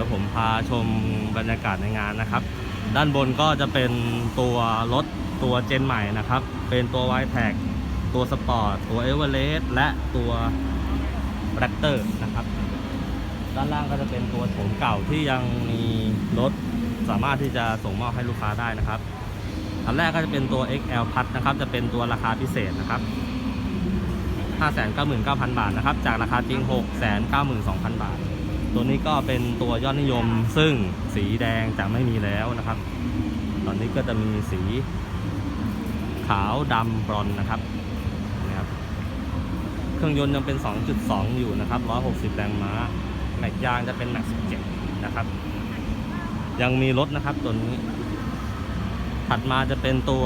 แล้วผมพาชมบรรยากาศในงานนะครับ ด้านบนก็จะเป็นตัวรถตัวเจนใหม่นะครับ เป็นตัว y t แท็ตัวสปอร์ตตัวเอเวอเรสต์และตัวแรปเตอร์นะครับ ด้านล่างก็จะเป็นตัวโฉมเก่าที่ยังมีรถสามารถที่จะส่งมอบให้ลูกค้าได้นะครับอันแรกก็จะเป็นตัว XL พัดนะครับ จะเป็นตัวราคาพิเศษนะครับ599,000 บาทนะครับ จากราคาจริง 692,000 บาท ตัวนี้ก็เป็นตัวยอดนิยมซึ่งสีแดงจะไม่มีแล้วนะครับ ตอนนี้ก็จะมีสีขาวดำบรอนนะครับนะครับ เครื่องยนต์ยังเป็น 2.2 อยู่นะครับ 160 แรงม้า แม็กยางจะเป็นแม็ก17 นะครับ ยังมีรถนะครับตัวนี้ ถัดมาจะเป็นตัว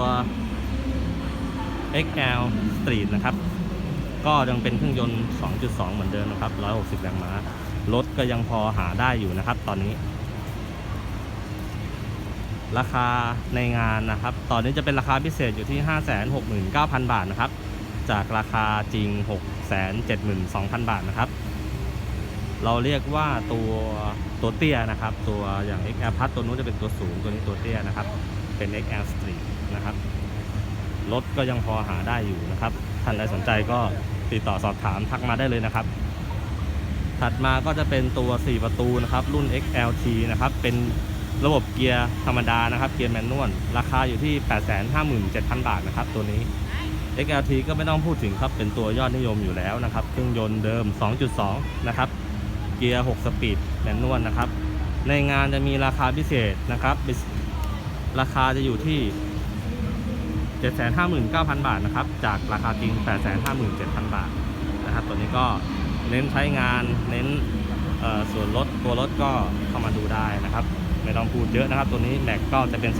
XL Street นะครับ ก็ยังเป็นเครื่องยนต์ 2.2 เหมือนเดิมนะครับ 160 แรงม้า รถก็ยังพอหาได้อยู่นะครับ ตอนนี้ ราคาในงานนะครับ ตอนนี้จะเป็นราคาพิเศษอยู่ที่ 569,000 บาทนะครับ จากราคาจริง 672,000 บาทนะครับ เราเรียกว่าตัวตัวเตี้ยนะครับ ตัวอย่าง XL พัดตัวนู้นจะเป็นตัวสูงตัวนี้ตัวเตี้ยนะครับ เป็น XL Street นะครับรถก็ยังพอหาได้อยู่นะครับท่านใดสนใจก็ติดต่อสอบถามทักมาได้เลยนะครับ ถัดมาก็จะเป็นตัว 4 ประตูนะครับ รุ่น XLT นะครับ เป็นระบบเกียร์ธรรมดานะครับ เกียร์แมนนวล ราคาอยู่ที่ 857,000 บาทนะครับ ตัวนี้ XLT ก็ไม่ต้องพูดถึงครับ เป็นตัวยอดนิยมอยู่แล้วนะครับ เครื่องยนต์เดิม 2.2 นะครับ เกียร์ 6 สปีดแมนนวลนะครับ ในงานจะมีราคาพิเศษนะครับ ราคาจะอยู่ที่ 759,000 บาทนะครับ จากราคาจริง 857,000 บาทนะครับ ตัวนี้ก็ เน้นใช้งาน เน้นส่วนลดตัวรถก็เข้ามาดูได้นะครับ ไม่ต้องพูดเยอะนะครับ ตัวนี้แม็กก็จะเป็น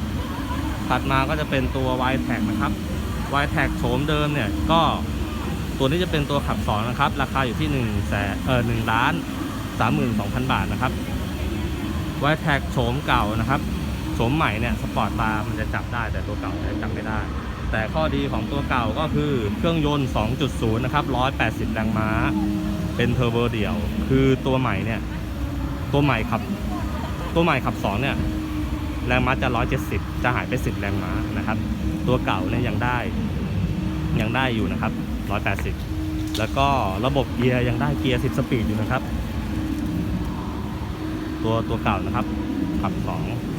17 ถัดมาก็จะเป็นตัว y t a g นะครับ y t a g โฉมเดิมเนี่ยก็ตัวนี้จะเป็นตัวขับ 2 นะครับ ราคาอยู่ที่1แสนเออ1ล้าน32,000 บาทนะครับ y t a g โฉมเก่านะครับโฉมใหม่เนี่ยสปอร์ตบามันจะจับได้แต่ตัวเก่าจะจับไม่ได้ แต่ข้อดีของตัวเก่าก็คือเครื่องยนต์ 2.0 นะครับ 180 แรงม้า เป็นเทอร์โบเดี่ยว คือตัวใหม่เนี่ย ตัวใหม่ขับ ตัวใหม่ขับ 2 เนี่ย แรงม้าจะ 170 จะหายไป 10 แรงม้านะครับ ตัวเก่าเนี่ยยังได้ ยังได้อยู่นะครับ 180 แล้วก็ระบบเกียร์ยังได้เกียร์ 10 สปีดอยู่นะครับ ตัวตัวเก่านะครับ ขับ 2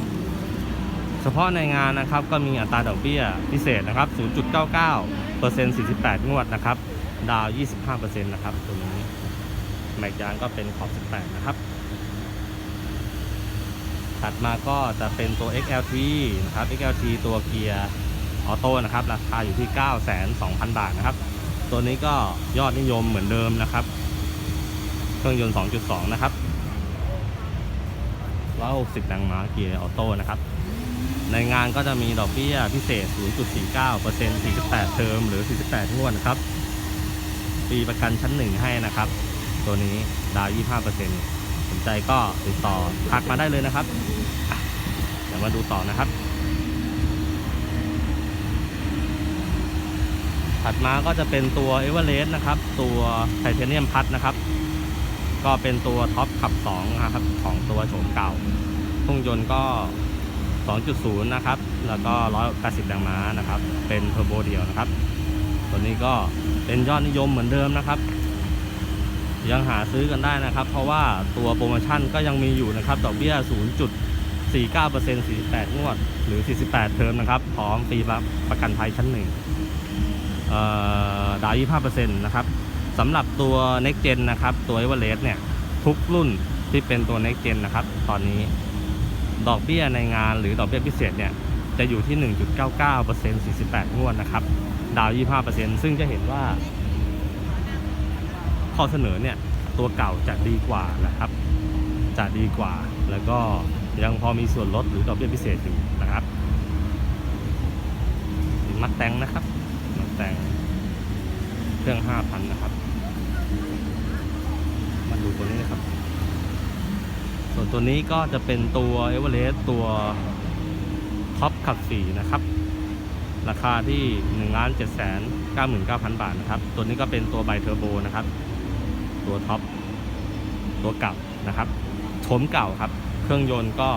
เฉพาะในงานนะครับก็มีอัตราดอกเบี้ยพิเศษนะครับ 0.99เปอร์เซ็นต์48 งวดนะครับ ดาว 25เปอร์เซ็นต์นะครับตัวนี้แม็กยางก็เป็นขอบ 18 นะครับ ถัดมาก็จะเป็นตัว XLT นะครับ XLT ตัวเกียร์ออโต้นะครับ ราคาอยู่ที่9,200,000 บาทนะครับ ตัวนี้ก็ยอดนิยมเหมือนเดิมนะครับ เครื่องยนต์ 2.2 นะครับ160แรงม้าเกียร์ออโต้นะครับ ในงานก็จะมีดอกเบี้ยพิเศษ 0.49% 48 เทอมหรือ 48งวดนะครับ ปีประกันชั้นหนึ่งให้นะครับ ตัวนี้ดาว 25%สนใจก็ติดต่อทักมาได้เลยนะครับอะเดี๋ยวมาดูต่อนะครับ ถัดมาก็จะเป็นตัวเอเวอเรสต์นะครับ ตัวไทเทเนียมพัดนะครับ ก็เป็นตัวท็อปขับ2นะครับของตัวโฉมเก่าเครื่องยนต์ก็ 2.0 นะครับ แล้วก็ 180 แรงม้านะครับ เป็นเทอร์โบเดียวนะครับ ตัวนี้ก็เป็นยอดนิยมเหมือนเดิมนะครับ ยังหาซื้อกันได้นะครับ เพราะว่าตัวโปรโมชั่นก็ยังมีอยู่นะครับ ดอกเบี้ย 0.49% 48 งวด หรือ 48 เทอมนะครับ พร้อมฟรีประกันภัยชั้นหนึ่งเอ่อดาว25%นะครับสำหรับตัว Next Gen นะครับ ตัว e v e r e s t เนี่ย ทุกรุ่นที่เป็นตัว Next Gen นะครับ ตอนนี้ ดอกเบี้ยในงานหรือดอกเบี้ยพิเศษเนี่ยจะอยู่ที่ 1.99% 48 งวดนะครับ ดาว 25%ซึ่งจะเห็นว่า ข้อเสนอเนี่ยตัวเก่าจะดีกว่านะครับจะดีกว่า แล้วก็ยังพอมีส่วนลดหรือดอกเบี้ยพิเศษอยู่นะครับมัดแตงนะครับมัดแตงเครื่อง 5,000 นะครับ มาดูตัวนี้นะครับ ส่วนตัวนี้ก็จะเป็นตัวเอเวอเรสต์ตัวท็อปขับสีนะครับ ราคาที่1นึ่งล้านเจ็ดแสนเก้าหมื่นเก้าพันบาทนะครับ ตัวนี้ก็เป็นตัวไบเทอร์โบนะครับ ตัวท็อปตัวเก่านะครับโฉมเก่าครับ เครื่องยนต์ก็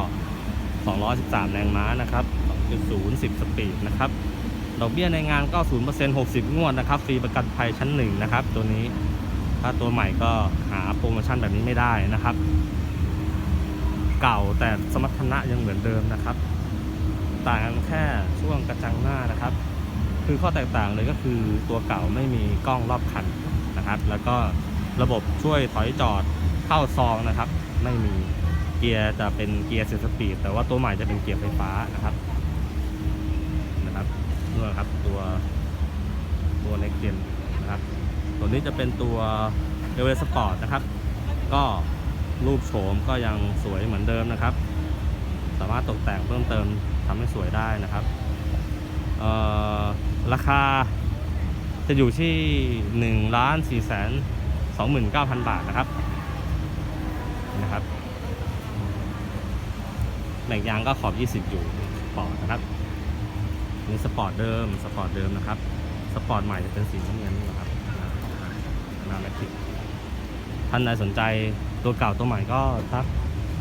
213 แรงม้านะครับ2.0 10 สปีดนะครับ ดอกเบี้ยในงานก็0% 60 งวดนะครับ ฟรีประกันภัยชั้นหนึ่งนะครับ ตัวนี้ ถ้าตัวใหม่ก็หาโปรโมชั่นแบบนี้ไม่ได้นะครับ เก่าแต่สมรรถนะยังเหมือนเดิมนะครับ ต่างกันแค่ช่วงกระจังหน้านะครับ คือข้อแตกต่างเลยก็คือตัวเก่าไม่มีกล้องรอบคันนะครับ แล้วก็ระบบช่วยถอยจอดเข้าซองนะครับ ไม่มีเกียร์จะเป็นเกียร์เซสปีดแต่ว่าตัวใหม่จะเป็นเกียร์ไฟฟ้านะครับนะครับนี่นครับตัวตัวเน็กเจนนะครับ ตัวนี้จะเป็นตัวเอเวอเรสปอร์ตนะครับ ก็ รูปโฉมก็ยังสวยเหมือนเดิมนะครับ สามารถตกแต่งเพิ่มเติมทำให้สวยได้นะครับราคาจะอยู่ที่ 1 ล้าน4แสน29,000 บาทนะครับนะครับแบ่งยางก็ขอบ 20 อยู่สปอร์ตนะครับนี่สปอร์ตเดิมสปอร์ตเดิมนะครับ สปอร์ตใหม่จะเป็นสีน้ำเงินนะครับนาแมทริกท่านใดสนใจ ตัวเก่าตัวใหม่ก็ทัก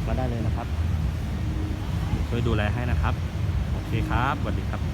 มาได้เลยนะครับช่วยดูแลให้นะครับ โอเคครับสวัสดีครับ